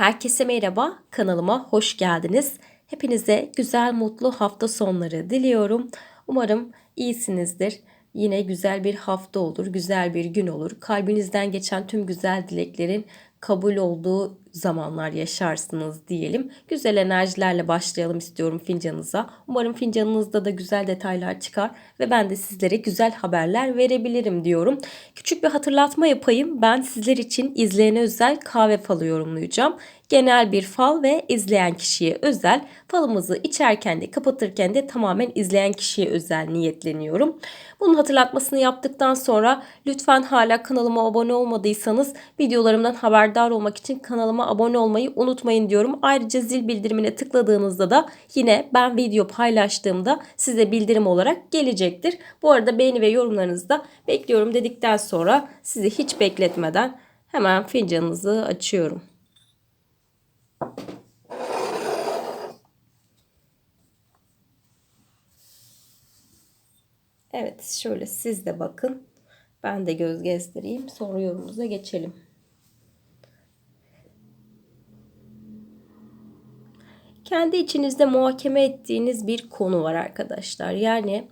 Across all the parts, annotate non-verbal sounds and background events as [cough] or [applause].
Herkese merhaba, kanalıma hoş geldiniz. Hepinize güzel, mutlu hafta sonları diliyorum. Umarım iyisinizdir. Yine güzel bir hafta olur, güzel bir gün olur. Kalbinizden geçen tüm güzel dileklerin kabul olduğu zamanlar yaşarsınız diyelim. Güzel enerjilerle başlayalım istiyorum fincanınıza. Umarım fincanınızda da güzel detaylar çıkar ve ben de sizlere güzel haberler verebilirim diyorum. Küçük bir hatırlatma yapayım. Ben sizler için izleyene özel kahve falı yorumlayacağım. Genel bir fal ve izleyen kişiye özel. Falımızı içerken de kapatırken de tamamen izleyen kişiye özel niyetleniyorum. Bunun hatırlatmasını yaptıktan sonra lütfen hala kanalıma abone olmadıysanız videolarımdan haberdar olmak için kanalıma abone olmayı unutmayın diyorum. Ayrıca zil bildirimine tıkladığınızda da yine ben video paylaştığımda size bildirim olarak gelecektir. Bu arada beğeni ve yorumlarınızı da bekliyorum dedikten sonra sizi hiç bekletmeden hemen fincanınızı açıyorum. Evet şöyle siz de bakın. Ben de göz gezdireyim. Sonra yorumumuza geçelim. Kendi içinizde muhakeme ettiğiniz bir konu var arkadaşlar. Yani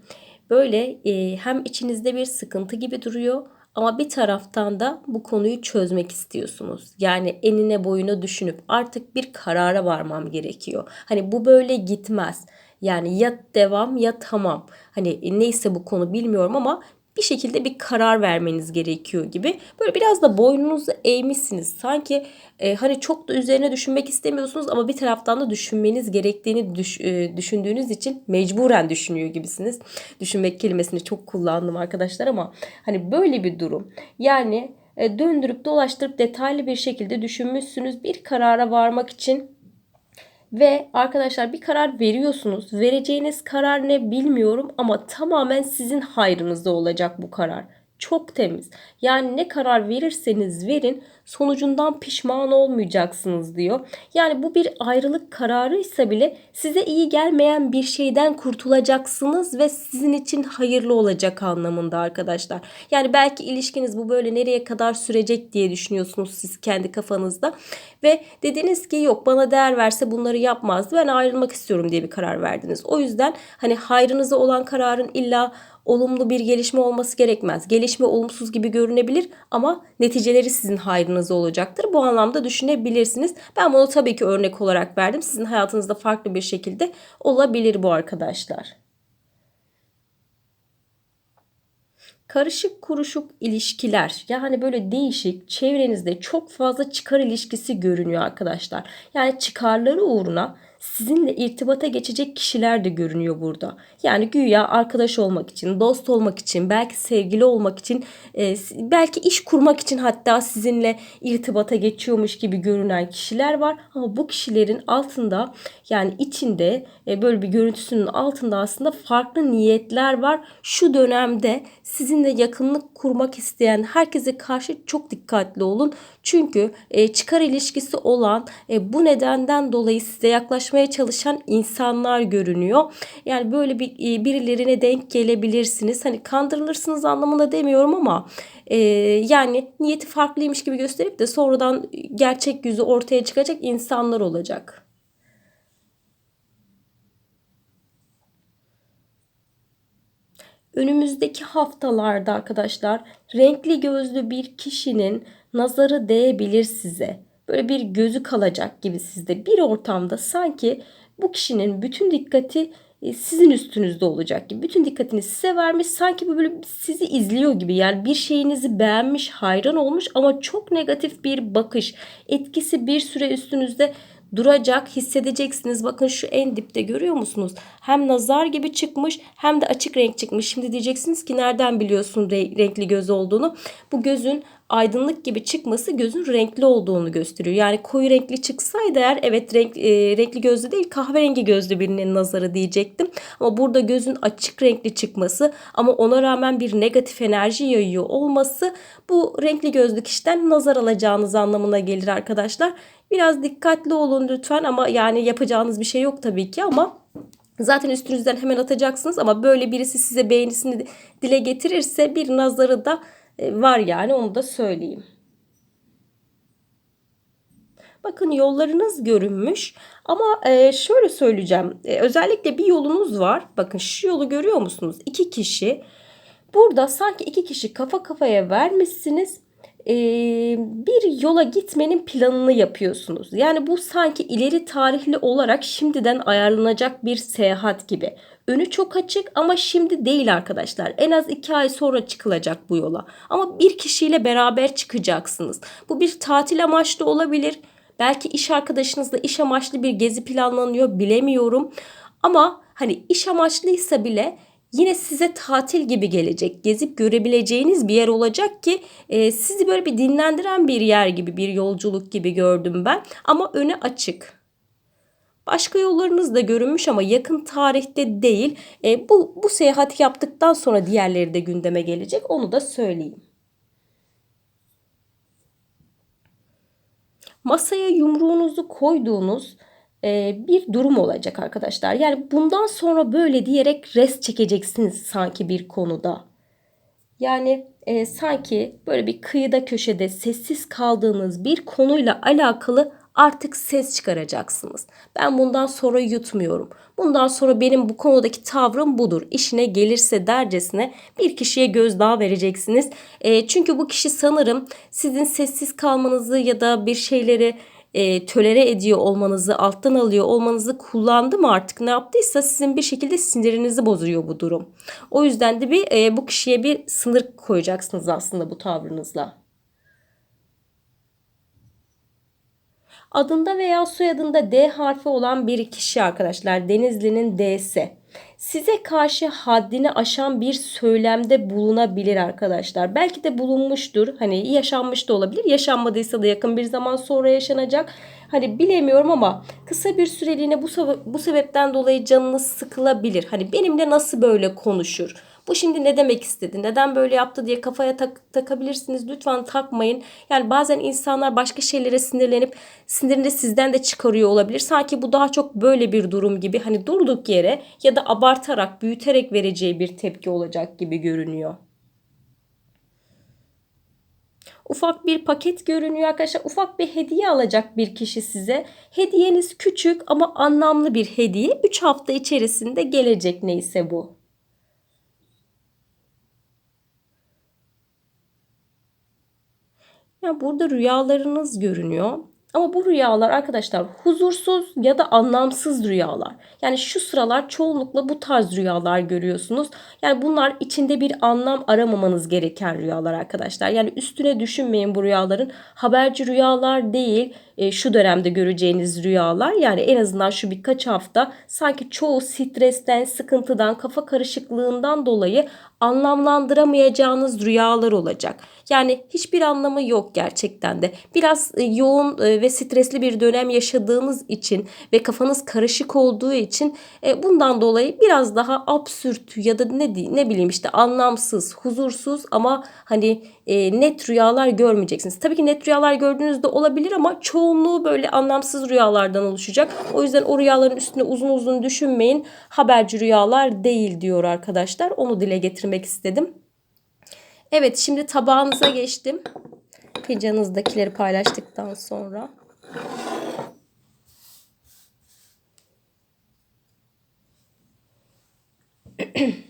böyle e, hem içinizde bir sıkıntı gibi duruyor ama bir taraftan da bu konuyu çözmek istiyorsunuz. Yani enine boyuna düşünüp artık bir karara varmam gerekiyor. Hani bu böyle gitmez. Yani ya devam ya tamam. Hani neyse bu konu bilmiyorum ama bir şekilde bir karar vermeniz gerekiyor gibi. Böyle biraz da boynunuzu eğmişsiniz. Sanki e, hani çok da üzerine düşünmek istemiyorsunuz ama bir taraftan da düşünmeniz gerektiğini düş, e, düşündüğünüz için mecburen düşünüyor gibisiniz. Düşünmek kelimesini çok kullandım arkadaşlar ama hani böyle bir durum. Yani e, döndürüp dolaştırıp detaylı bir şekilde düşünmüşsünüz. Bir karara varmak için ve arkadaşlar bir karar veriyorsunuz. Vereceğiniz karar ne bilmiyorum ama tamamen sizin hayrınızda olacak bu karar. Çok temiz. Yani ne karar verirseniz verin sonucundan pişman olmayacaksınız diyor. Yani bu bir ayrılık kararıysa bile size iyi gelmeyen bir şeyden kurtulacaksınız ve sizin için hayırlı olacak anlamında arkadaşlar. Yani belki ilişkiniz bu böyle nereye kadar sürecek diye düşünüyorsunuz siz kendi kafanızda ve dediniz ki yok bana değer verse bunları yapmazdı ben ayrılmak istiyorum diye bir karar verdiniz. O yüzden hani hayrınıza olan kararın illa olumlu bir gelişme olması gerekmez. Gelişme olumsuz gibi görünebilir ama neticeleri sizin hayrınıza olacaktır. Bu anlamda düşünebilirsiniz. Ben bunu tabii ki örnek olarak verdim. Sizin hayatınızda farklı bir şekilde olabilir bu arkadaşlar. karışık kuruşuk ilişkiler yani böyle değişik çevrenizde çok fazla çıkar ilişkisi görünüyor arkadaşlar. Yani çıkarları uğruna sizinle irtibata geçecek kişiler de görünüyor burada. Yani güya arkadaş olmak için, dost olmak için, belki sevgili olmak için, e, belki iş kurmak için hatta sizinle irtibata geçiyormuş gibi görünen kişiler var. Ama bu kişilerin altında yani içinde e, böyle bir görüntüsünün altında aslında farklı niyetler var. Şu dönemde sizinle yakınlık kurmak isteyen herkese karşı çok dikkatli olun. Çünkü e, çıkar ilişkisi olan bu nedenden dolayı size yaklaşmaya çalışan insanlar görünüyor. Yani böyle bir e, birilerine denk gelebilirsiniz. Hani kandırılırsınız anlamında demiyorum ama e, yani niyeti farklıymış gibi gösterip de sonradan gerçek yüzü ortaya çıkacak insanlar olacak. Önümüzdeki haftalarda arkadaşlar renkli gözlü bir kişinin nazarı değebilir size. Böyle bir gözü kalacak gibi sizde bir ortamda sanki bu kişinin bütün dikkati e, sizin üstünüzde olacak gibi. Bütün dikkatini size vermiş. Sanki böyle sizi izliyor gibi. Yani bir şeyinizi beğenmiş, hayran olmuş ama çok negatif bir bakış. Etkisi bir süre üstünüzde duracak hissedeceksiniz. Bakın şu en dipte görüyor musunuz? Hem nazar gibi çıkmış hem de açık renk çıkmış. Şimdi diyeceksiniz ki nereden biliyorsun renkli göz olduğunu? Bu gözün aydınlık gibi çıkması gözün renkli olduğunu gösteriyor. Yani koyu renkli çıksaydı eğer evet renk, e, renkli gözlü değil kahverengi gözlü birinin nazarı diyecektim. Ama burada gözün açık renkli çıkması ama ona rağmen bir negatif enerji yayıyor olması bu renkli gözlü kişiden nazar alacağınız anlamına gelir arkadaşlar. Biraz dikkatli olun lütfen ama yani yapacağınız bir şey yok tabii ki ama Zaten üstünüzden hemen atacaksınız ama böyle birisi size beğenisini dile getirirse bir nazarı da var yani onu da söyleyeyim. Bakın yollarınız görünmüş ama e, şöyle söyleyeceğim. E, özellikle bir yolunuz var. Bakın şu yolu görüyor musunuz? İki kişi. Burada sanki iki kişi kafa kafaya vermişsiniz. Bir yola gitmenin planını yapıyorsunuz. Yani bu sanki ileri tarihli olarak şimdiden ayarlanacak bir seyahat gibi. Önü çok açık ama şimdi değil arkadaşlar. En az iki ay sonra çıkılacak bu yola. Ama bir kişiyle beraber çıkacaksınız. Bu bir tatil amaçlı olabilir. Belki iş arkadaşınızla iş amaçlı bir gezi planlanıyor bilemiyorum. Ama hani iş amaçlıysa bile yine size tatil gibi gelecek. Gezip görebileceğiniz bir yer olacak ki e, sizi böyle bir dinlendiren bir yer gibi bir yolculuk gibi gördüm ben. Ama öne açık. Başka yollarınız da görünmüş ama yakın tarihte değil. E, bu, bu seyahati yaptıktan sonra diğerleri de gündeme gelecek. Onu da söyleyeyim. Masaya yumruğunuzu koyduğunuz bir durum olacak arkadaşlar. Yani bundan sonra böyle diyerek res çekeceksiniz sanki bir konuda. Yani e, sanki böyle bir kıyıda köşede sessiz kaldığınız bir konuyla alakalı artık ses çıkaracaksınız. Ben bundan sonra yutmuyorum. Bundan sonra benim bu konudaki tavrım budur. İşine gelirse dercesine bir kişiye gözdağı vereceksiniz. E, çünkü bu kişi sanırım sizin sessiz kalmanızı ya da bir şeyleri e, tölere ediyor olmanızı, alttan alıyor olmanızı kullandı mı artık ne yaptıysa sizin bir şekilde sinirinizi bozuyor bu durum. O yüzden de bir e, bu kişiye bir sınır koyacaksınız aslında bu tavrınızla. Adında veya soyadında D harfi olan bir kişi arkadaşlar. Denizli'nin D'si. Size karşı haddini aşan bir söylemde bulunabilir arkadaşlar. Belki de bulunmuştur. Hani yaşanmış da olabilir. Yaşanmadıysa da yakın bir zaman sonra yaşanacak. Hani bilemiyorum ama kısa bir süreliğine bu, bu sebepten dolayı canınız sıkılabilir. Hani benimle nasıl böyle konuşur? Bu şimdi ne demek istedi? Neden böyle yaptı diye kafaya tak, takabilirsiniz. Lütfen takmayın. Yani bazen insanlar başka şeylere sinirlenip sinirini sizden de çıkarıyor olabilir. Sanki bu daha çok böyle bir durum gibi. Hani durduk yere ya da abartarak, büyüterek vereceği bir tepki olacak gibi görünüyor. ufak bir paket görünüyor arkadaşlar. Ufak bir hediye alacak bir kişi size. Hediyeniz küçük ama anlamlı bir hediye. 3 hafta içerisinde gelecek neyse bu. Ya burada rüyalarınız görünüyor. Ama bu rüyalar arkadaşlar huzursuz ya da anlamsız rüyalar. Yani şu sıralar çoğunlukla bu tarz rüyalar görüyorsunuz. Yani bunlar içinde bir anlam aramamanız gereken rüyalar arkadaşlar. Yani üstüne düşünmeyin bu rüyaların. Haberci rüyalar değil e, şu dönemde göreceğiniz rüyalar. Yani en azından şu birkaç hafta sanki çoğu stresten, sıkıntıdan, kafa karışıklığından dolayı anlamlandıramayacağınız rüyalar olacak. Yani hiçbir anlamı yok gerçekten de. Biraz e, yoğun e, ve stresli bir dönem yaşadığınız için ve kafanız karışık olduğu için bundan dolayı biraz daha absürt ya da ne ne bileyim işte anlamsız, huzursuz ama hani net rüyalar görmeyeceksiniz. Tabii ki net rüyalar gördüğünüzde olabilir ama çoğunluğu böyle anlamsız rüyalardan oluşacak. O yüzden o rüyaların üstüne uzun uzun düşünmeyin. Haberci rüyalar değil diyor arkadaşlar. Onu dile getirmek istedim. Evet şimdi tabağınıza geçtim. Fincanınızdakileri paylaştıktan sonra. [clears throat]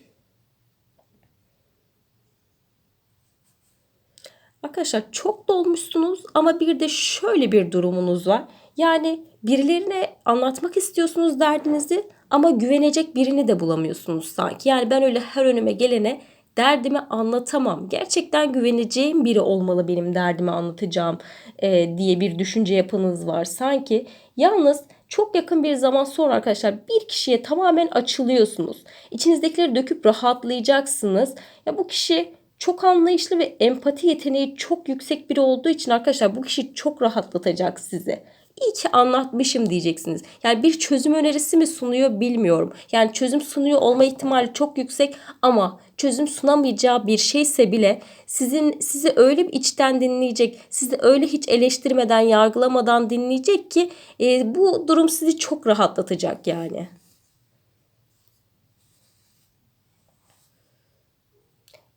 Arkadaşlar çok dolmuşsunuz ama bir de şöyle bir durumunuz var. Yani birilerine anlatmak istiyorsunuz derdinizi ama güvenecek birini de bulamıyorsunuz sanki. Yani ben öyle her önüme gelene derdimi anlatamam. Gerçekten güveneceğim biri olmalı benim derdimi anlatacağım e, diye bir düşünce yapınız var sanki. Yalnız çok yakın bir zaman sonra arkadaşlar bir kişiye tamamen açılıyorsunuz. İçinizdekileri döküp rahatlayacaksınız. Ya bu kişi çok anlayışlı ve empati yeteneği çok yüksek biri olduğu için arkadaşlar bu kişi çok rahatlatacak sizi. İyi ki anlatmışım diyeceksiniz. Yani bir çözüm önerisi mi sunuyor bilmiyorum. Yani çözüm sunuyor olma ihtimali çok yüksek ama çözüm sunamayacağı bir şeyse bile sizin sizi öyle bir içten dinleyecek, sizi öyle hiç eleştirmeden, yargılamadan dinleyecek ki e, bu durum sizi çok rahatlatacak yani.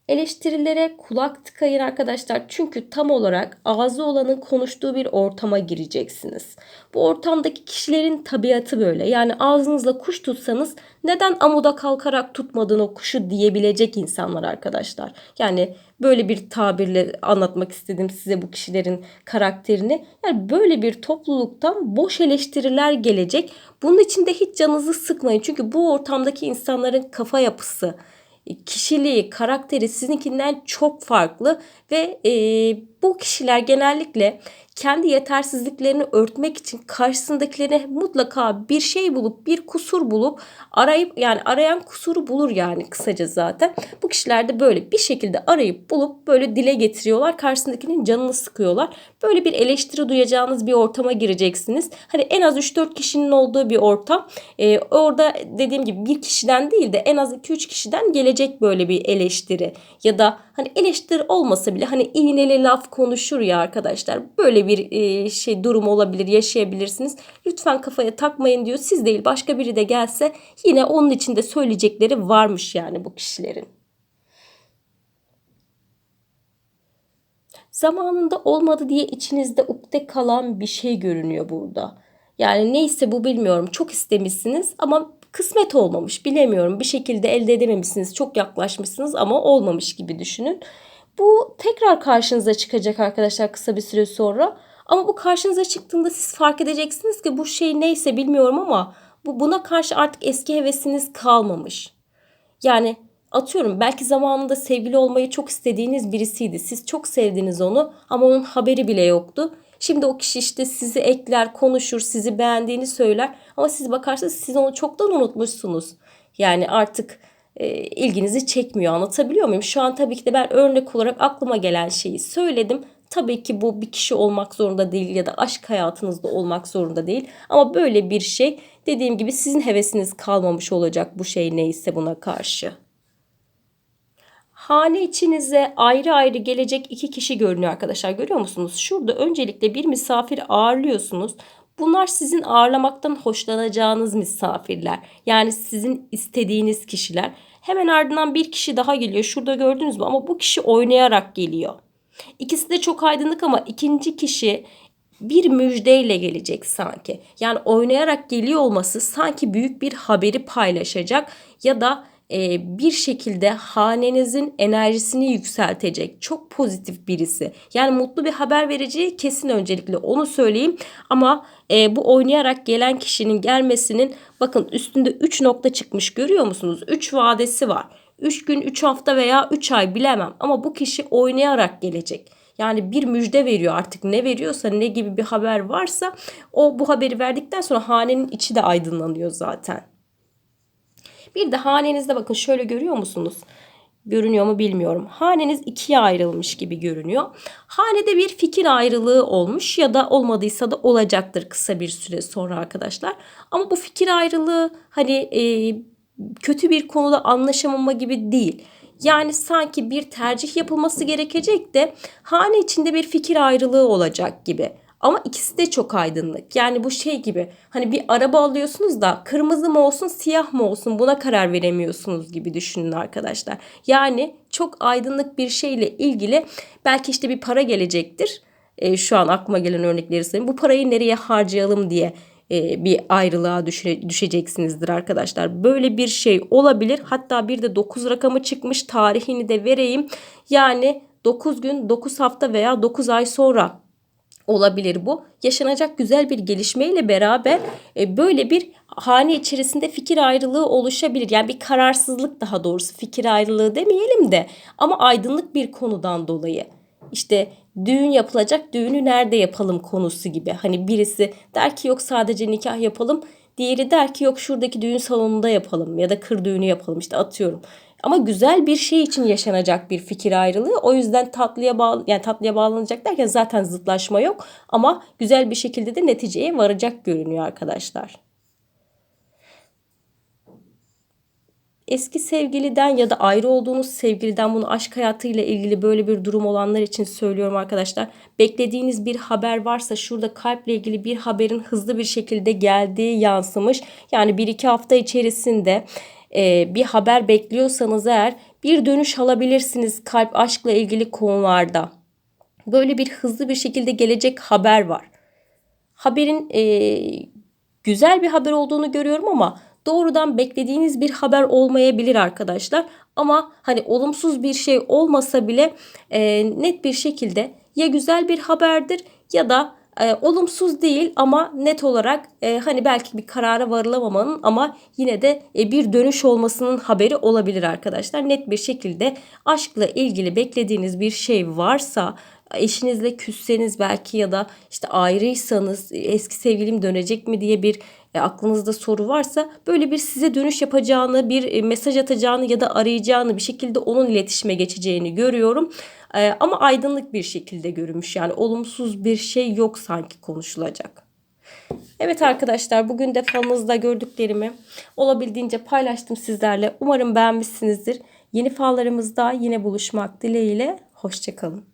Eleştirilere kulak tıkayın arkadaşlar. Çünkü tam olarak ağzı olanın konuştuğu bir ortama gireceksiniz. Bu ortamdaki kişilerin tabiatı böyle. Yani ağzınızla kuş tutsanız neden amuda kalkarak tutmadın o kuşu diyebilecek insanlar arkadaşlar. Yani böyle bir tabirle anlatmak istedim size bu kişilerin karakterini. Yani böyle bir topluluktan boş eleştiriler gelecek. Bunun için de hiç canınızı sıkmayın. Çünkü bu ortamdaki insanların kafa yapısı, kişiliği, karakteri sizinkinden çok farklı ve e, bu kişiler genellikle kendi yetersizliklerini örtmek için karşısındakilerine mutlaka bir şey bulup bir kusur bulup arayıp yani arayan kusuru bulur yani kısaca zaten. Bu kişiler de böyle bir şekilde arayıp bulup böyle dile getiriyorlar. Karşısındakinin canını sıkıyorlar. Böyle bir eleştiri duyacağınız bir ortama gireceksiniz. Hani en az 3-4 kişinin olduğu bir ortam. Ee, orada dediğim gibi bir kişiden değil de en az 2-3 kişiden gelecek böyle bir eleştiri. Ya da hani eleştiri olmasa bile hani iğneli laf konuşur ya arkadaşlar. Böyle bir e, şey durum olabilir, yaşayabilirsiniz. Lütfen kafaya takmayın diyor. Siz değil başka biri de gelse yine onun içinde söyleyecekleri varmış yani bu kişilerin. Zamanında olmadı diye içinizde ukde kalan bir şey görünüyor burada. Yani neyse bu bilmiyorum. Çok istemişsiniz ama kısmet olmamış. Bilemiyorum. Bir şekilde elde edememişsiniz. Çok yaklaşmışsınız ama olmamış gibi düşünün. Bu tekrar karşınıza çıkacak arkadaşlar kısa bir süre sonra. Ama bu karşınıza çıktığında siz fark edeceksiniz ki bu şey neyse bilmiyorum ama bu buna karşı artık eski hevesiniz kalmamış. Yani atıyorum belki zamanında sevgili olmayı çok istediğiniz birisiydi. Siz çok sevdiniz onu ama onun haberi bile yoktu. Şimdi o kişi işte sizi ekler, konuşur, sizi beğendiğini söyler ama siz bakarsanız siz onu çoktan unutmuşsunuz. Yani artık ilginizi çekmiyor. Anlatabiliyor muyum? Şu an tabii ki de ben örnek olarak aklıma gelen şeyi söyledim. Tabii ki bu bir kişi olmak zorunda değil ya da aşk hayatınızda olmak zorunda değil. Ama böyle bir şey dediğim gibi sizin hevesiniz kalmamış olacak bu şey neyse buna karşı. Hane içinize ayrı ayrı gelecek iki kişi görünüyor arkadaşlar. Görüyor musunuz? Şurada öncelikle bir misafir ağırlıyorsunuz. Bunlar sizin ağırlamaktan hoşlanacağınız misafirler. Yani sizin istediğiniz kişiler. Hemen ardından bir kişi daha geliyor. Şurada gördünüz mü? Ama bu kişi oynayarak geliyor. İkisi de çok aydınlık ama ikinci kişi bir müjdeyle gelecek sanki. Yani oynayarak geliyor olması sanki büyük bir haberi paylaşacak ya da bir şekilde hanenizin enerjisini yükseltecek çok pozitif birisi. Yani mutlu bir haber vereceği kesin öncelikle onu söyleyeyim. Ama e, bu oynayarak gelen kişinin gelmesinin bakın üstünde 3 nokta çıkmış görüyor musunuz? 3 vadesi var. 3 gün, 3 hafta veya 3 ay bilemem ama bu kişi oynayarak gelecek. Yani bir müjde veriyor artık ne veriyorsa ne gibi bir haber varsa o bu haberi verdikten sonra hanenin içi de aydınlanıyor zaten. Bir de hanenizde bakın şöyle görüyor musunuz? Görünüyor mu bilmiyorum. Haneniz ikiye ayrılmış gibi görünüyor. Hanede bir fikir ayrılığı olmuş ya da olmadıysa da olacaktır kısa bir süre sonra arkadaşlar. Ama bu fikir ayrılığı hani e, kötü bir konuda anlaşamama gibi değil. Yani sanki bir tercih yapılması gerekecek de hane içinde bir fikir ayrılığı olacak gibi. Ama ikisi de çok aydınlık. Yani bu şey gibi hani bir araba alıyorsunuz da kırmızı mı olsun siyah mı olsun buna karar veremiyorsunuz gibi düşünün arkadaşlar. Yani çok aydınlık bir şeyle ilgili belki işte bir para gelecektir. E, şu an aklıma gelen örnekleri sayayım. Bu parayı nereye harcayalım diye e, bir ayrılığa düşe, düşeceksinizdir arkadaşlar. Böyle bir şey olabilir. Hatta bir de 9 rakamı çıkmış tarihini de vereyim. Yani 9 gün, 9 hafta veya 9 ay sonra olabilir bu. Yaşanacak güzel bir gelişmeyle beraber e, böyle bir hane içerisinde fikir ayrılığı oluşabilir. Yani bir kararsızlık daha doğrusu fikir ayrılığı demeyelim de ama aydınlık bir konudan dolayı. İşte düğün yapılacak düğünü nerede yapalım konusu gibi. Hani birisi der ki yok sadece nikah yapalım. Diğeri der ki yok şuradaki düğün salonunda yapalım ya da kır düğünü yapalım işte atıyorum. Ama güzel bir şey için yaşanacak bir fikir ayrılığı. O yüzden tatlıya bağlı yani tatlıya bağlanacak derken zaten zıtlaşma yok ama güzel bir şekilde de neticeye varacak görünüyor arkadaşlar. eski sevgiliden ya da ayrı olduğunuz sevgiliden bunu aşk hayatıyla ilgili böyle bir durum olanlar için söylüyorum arkadaşlar. Beklediğiniz bir haber varsa şurada kalple ilgili bir haberin hızlı bir şekilde geldiği yansımış. Yani bir iki hafta içerisinde e, bir haber bekliyorsanız eğer bir dönüş alabilirsiniz kalp aşkla ilgili konularda. Böyle bir hızlı bir şekilde gelecek haber var. Haberin e, güzel bir haber olduğunu görüyorum ama doğrudan beklediğiniz bir haber olmayabilir arkadaşlar. Ama hani olumsuz bir şey olmasa bile e, net bir şekilde ya güzel bir haberdir ya da e, olumsuz değil ama net olarak e, hani belki bir karara varılamamanın ama yine de e, bir dönüş olmasının haberi olabilir arkadaşlar. Net bir şekilde aşkla ilgili beklediğiniz bir şey varsa eşinizle küsseniz belki ya da işte ayrıysanız eski sevgilim dönecek mi diye bir e, aklınızda soru varsa böyle bir size dönüş yapacağını, bir e, mesaj atacağını ya da arayacağını bir şekilde onun iletişime geçeceğini görüyorum. E, ama aydınlık bir şekilde görünmüş. Yani olumsuz bir şey yok sanki konuşulacak. Evet arkadaşlar bugün de falınızda gördüklerimi olabildiğince paylaştım sizlerle. Umarım beğenmişsinizdir. Yeni fallarımızda yine buluşmak dileğiyle. Hoşçakalın.